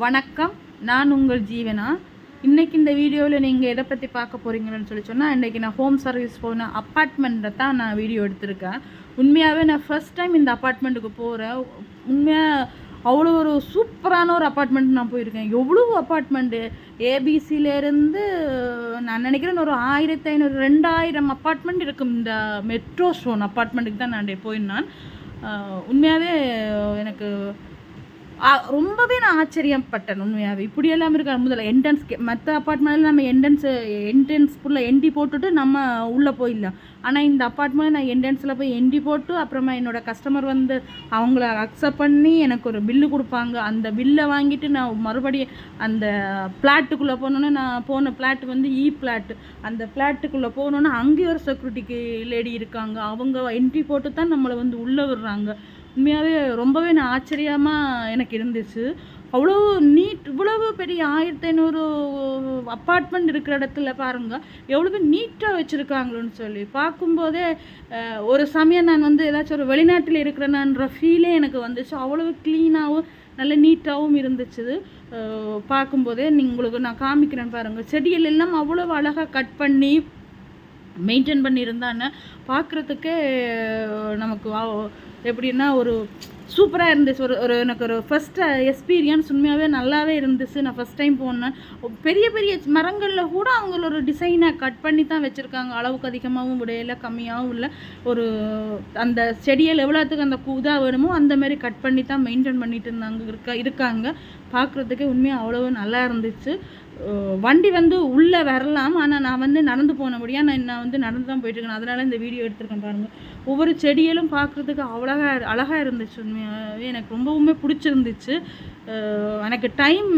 வணக்கம் நான் உங்கள் ஜீவனா? இன்றைக்கி இந்த வீடியோவில் நீங்கள் எதை பற்றி பார்க்க போகிறீங்கன்னு சொல்லி சொன்னால் இன்றைக்கி நான் ஹோம் சர்வீஸ் போன அப்பார்ட்மெண்ட்டில் தான் நான் வீடியோ எடுத்திருக்கேன். உண்மையாகவே நான் ஃபர்ஸ்ட் டைம் இந்த அப்பார்ட்மெண்ட்டுக்கு போகிறேன் உண்மையாக அவ்வளோ ஒரு சூப்பரான ஒரு அப்பார்ட்மெண்ட் நான் போயிருக்கேன். எவ்வளோ அப்பார்ட்மெண்ட்டு ஏபிசிலேருந்து நான் நினைக்கிறேன் ஒரு ஆயிரத்தி ஐநூறு ரெண்டாயிரம் அப்பார்ட்மெண்ட் இருக்கும். இந்த மெட்ரோ ஸ்டோன் அப்பார்ட்மெண்ட்டுக்கு தான் நான் போயிருந்தேன். உண்மையாகவே எனக்கு ரொம்பவே நான் ஆச்சரியப்பட்டேன் உண்மையாகவே இப்படியெல்லாம் இருக்கா முதல்ல என்ட்ரன்ஸ் மற்ற அப்பார்ட்மெண்ட்டில் நம்ம என்ட்ரன்ஸ் என்ட்ரன்ஸ் ஃபுல்லாக என்டி போட்டுட்டு நம்ம உள்ளே போயிடலாம். ஆனால் இந்த அப்பார்ட்மெண்ட் நான் என்ட்ரன்ஸில் போய் என்டி போட்டு அப்புறமா என்னோட கஸ்டமர் வந்து அவங்கள அக்செப்ட் பண்ணி எனக்கு ஒரு பில்லு கொடுப்பாங்க. அந்த பில்லை வாங்கிட்டு நான் மறுபடியும் அந்த பிளாட்டுக்குள்ளே போனோன்னே நான் போன பிளாட் வந்து e இ பிளாட் அந்த பிளாட்டுக்குள்ளே போனோன்னே அங்கேயும் ஒரு செக்யூரிட்டிக்கு லேடி இருக்காங்க. அவங்க என்ட்ரி போட்டு தான் நம்மளை வந்து உள்ளே விடுறாங்க. உண்மையாகவே ரொம்பவே நான் ஆச்சரியமாக எனக்கு இருந்துச்சு. அவ்வளோ நீட் இவ்வளவு பெரிய ஆயிரத்தி ஐநூறு அப்பார்ட்மெண்ட் இருக்கிற இடத்துல பாருங்க எவ்வளவு நீட்டாக வச்சுருக்காங்களோன்னு சொல்லி. பார்க்கும்போதே ஒரு சமயம் நான் வந்து ஏதாச்சும் ஒரு வெளிநாட்டில் இருக்கிறேனான்ற ஃபீலே எனக்கு வந்துச்சு. அவ்வளவு க்ளீனாகவும் நல்ல நீட்டாகவும் இருந்துச்சு. பார்க்கும்போதே உங்களுக்கு நான் காமிக்கிறேன் பாருங்கள் செடிகள் எல்லாம் அவ்வளோ அழகாக கட் பண்ணி மெயின்டைன் பண்ணியிருந்தான்னு பார்க்குறதுக்கே நம்ம வா- எப்படின்னா ஒரு சூப்பராக இருந்துச்சு. ஒரு ஒரு எனக்கு ஒரு ஃபஸ்ட்டு எக்ஸ்பீரியன்ஸ் உண்மையாகவே நல்லாவே இருந்துச்சு. நான் ஃபஸ்ட் டைம் போனேன். பெரிய பெரிய மரங்களில் கூட அவங்கள ஒரு டிசைனை கட் பண்ணி தான் வச்சுருக்காங்க. அளவுக்கு அதிகமாகவும் விடையில கம்மியாகவும் இல்லை. ஒரு அந்த செடியில் எவ்வளோத்துக்கு அந்த இதாக வேணுமோ அந்தமாரி கட் பண்ணி தான் மெயின்டைன் பண்ணிட்டு இருந்தாங்க இருக்க இருக்காங்க. பார்க்குறதுக்கே உண்மையாக அவ்வளோ நல்லா இருந்துச்சு. வண்டி வந்து உள்ளே வரலாம் ஆனால் நான் வந்து நடந்து போன முடியாது நான் நான் வந்து நடந்து தான் போயிட்டுருக்கேன் அதனால் இந்த வீடியோ எடுத்துருக்கேன் பாருங்கள் ஒவ்வொரு செடிகளும் பார்க்குறதுக்கு அவ்வளோகா அழகாக இருந்துச்சு உண்மையாகவே எனக்கு ரொம்பவுமே பிடிச்சிருந்துச்சு. எனக்கு டைம்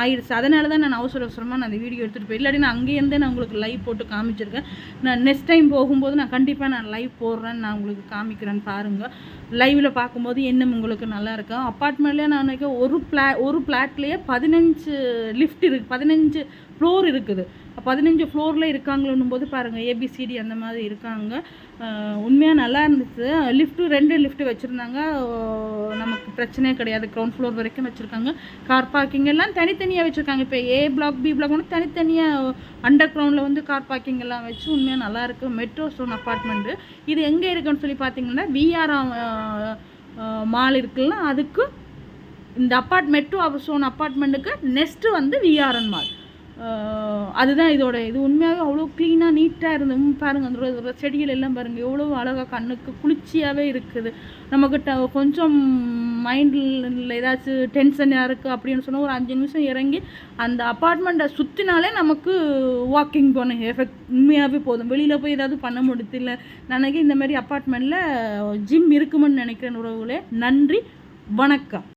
ஆயிடுச்சு. அதனால தான் நான் அவசர அவசரமாக நான் அந்த வீடியோ எடுத்துகிட்டு போய் இல்லாட்டி நான் அங்கேருந்தே நான் உங்களுக்கு லைவ் போட்டு காமிச்சிருக்கேன். நான் நெக்ஸ்ட் டைம் போகும்போது நான் கண்டிப்பாக நான் லைவ் போடுறேன்னு நான் உங்களுக்கு காமிக்கிறேன்னு பாருங்கள் லைவில் பார்க்கும்போது என்ன உங்களுக்கு நல்லா இருக்கும் அப்பார்ட்மெண்ட்லேயே நான் ஒரு பிளா ஒரு பிளாட்லேயே பதினஞ்சு லிஃப்ட் இருக்குது பதினஞ்சு ஃப்ளோர் இருக்குது. பதினஞ்சு ஃப்ளோரில் இருக்காங்களோன்னும் போது பாருங்கள் ஏபிசிடி அந்த மாதிரி இருக்காங்க. உண்மையாக நல்லா இருந்துச்சு. லிஃப்ட்டு ரெண்டு லிஃப்ட்டு வச்சுருந்தாங்க. நமக்கு பிரச்சனையே கிடையாது. க்ரௌண்ட் ஃப்ளோர் வரைக்கும் வச்சுருக்காங்க. கார் பார்க்கிங் எல்லாம் தனித்தனியாக வச்சுருக்காங்க. இப்போ ஏ பிளாக் பி பிளாக் வந்து தனித்தனியாக அண்டர் கிரவுண்டில் வந்து கார் பார்க்கிங் எல்லாம் வச்சு உண்மையாக நல்லா மெட்ரோ ஸ்டோன் அப்பார்ட்மெண்ட்டு இது எங்கே இருக்குன்னு சொல்லி பார்த்தீங்கன்னா விஆர் மால் இருக்குல்ல அதுக்கு இந்த அப்பார்ட் மெட்ரோ ஸ்டோன் அப்பார்ட்மெண்ட்டுக்கு நெக்ஸ்ட்டு வந்து விஆர்என் மால் அதுதான் இதோட இது. உண்மையாகவே அவ்வளோ க்ளீனாக நீட்டாக இருந்து பாருங்கள் பாருங்க அந்த செடிகள் எல்லாம் பாருங்கள் எவ்வளோ அழகாக கண்ணுக்கு குளிர்ச்சியாகவே இருக்குது. நமக்கு ட கொஞ்சம் மைண்டில் ஏதாச்சும் டென்ஷனாக இருக்குது அப்படின்னு சொன்னால் ஒரு அஞ்சு நிமிஷம் இறங்கி அந்த அப்பார்ட்மெண்ட்டை சுற்றினாலே நமக்கு வாக்கிங் போன எஃபெக்ட் உண்மையாகவே போதும். வெளியில் போய் ஏதாவது பண்ண முடியல நினைக்க இந்த மாதிரி அப்பார்ட்மெண்ட்டில் ஜிம் இருக்குமென்னு நினைக்கிறேன் உறவுகளே நன்றி வணக்கம்.